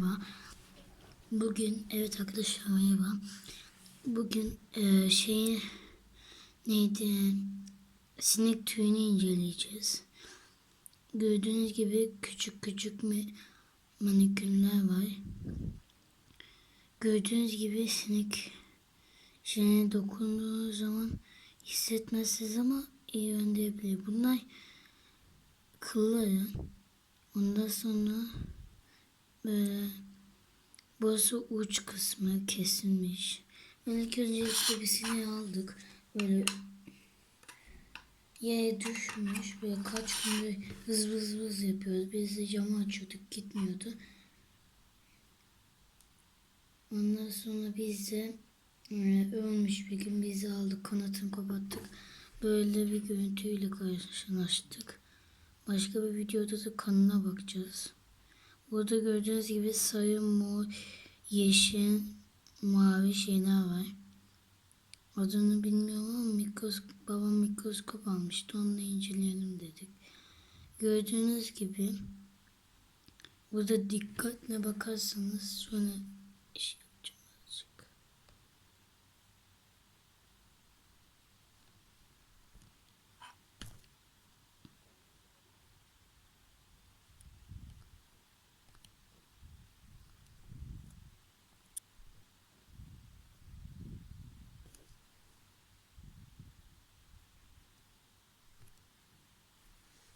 merhaba. Bugün evet arkadaşlar merhaba. Bugün e, şeyi neydi? Sinek tüyünü inceleyeceğiz. Gördüğünüz gibi küçük küçük manikürler var. Gördüğünüz gibi sinek şeyine dokunduğu zaman hissetmezsiniz ama iyi önleyebilir. Bunlar kılları. Ondan sonra böyle burası uç kısmı kesilmiş. İlk öncelikle bir sineği aldık. Böyle yere düşmüş. Böyle kaç gündür hız hız hız yapıyoruz. Biz de camı açıyorduk gitmiyordu. Ondan sonra biz de e, ölmüş bir gün bizi aldık kanatını kapattık. Böyle bir görüntüyle karşılaştık. Başka bir videoda da kanına bakacağız. Burada gördüğünüz gibi sarı, mor, yeşil, mavi şeyler var. Adını bilmiyorum ama mikroskop, babam mikroskop almıştı. Onunla inceleyelim dedik. Gördüğünüz gibi burada dikkatle bakarsanız sonra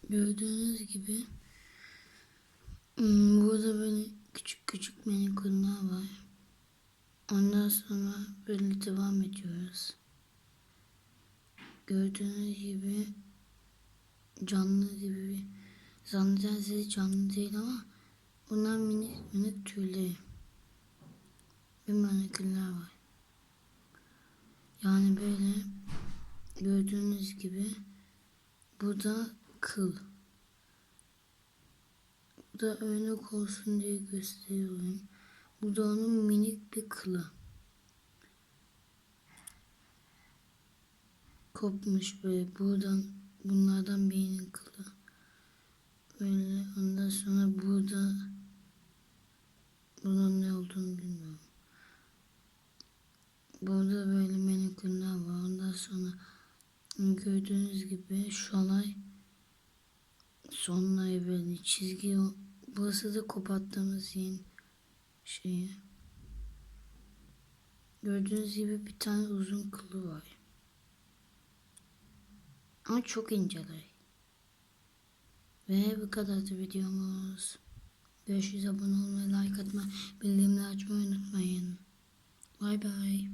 Gördüğünüz gibi hmm, burada böyle küçük küçük manikurlar var. Ondan sonra böyle devam ediyoruz. Gördüğünüz gibi canlı gibi bir zannederseniz canlı değil ama bunlar minik minik tüyleri. Bir manikürler var. Yani böyle gördüğünüz gibi bu da kıl. Da örnek olsun diye gösteriyorum. Bu da onun minik bir kılı. Kopmuş böyle buradan bunlardan birinin kılı. Böyle ondan sonra burada bunun ne olduğunu bilmiyorum. Burada böyle manikürler var. Ondan sonra gördüğünüz gibi şalay sonuna böyle çizgi burası da koparttığımız yerin şeyi. Gördüğünüz gibi bir tane uzun kılı var. Ama çok inceler. Ve bu kadardı videomuz. Görüşürüz abone olmayı, like atmayı, bildirimleri açmayı unutmayın. Bay bay.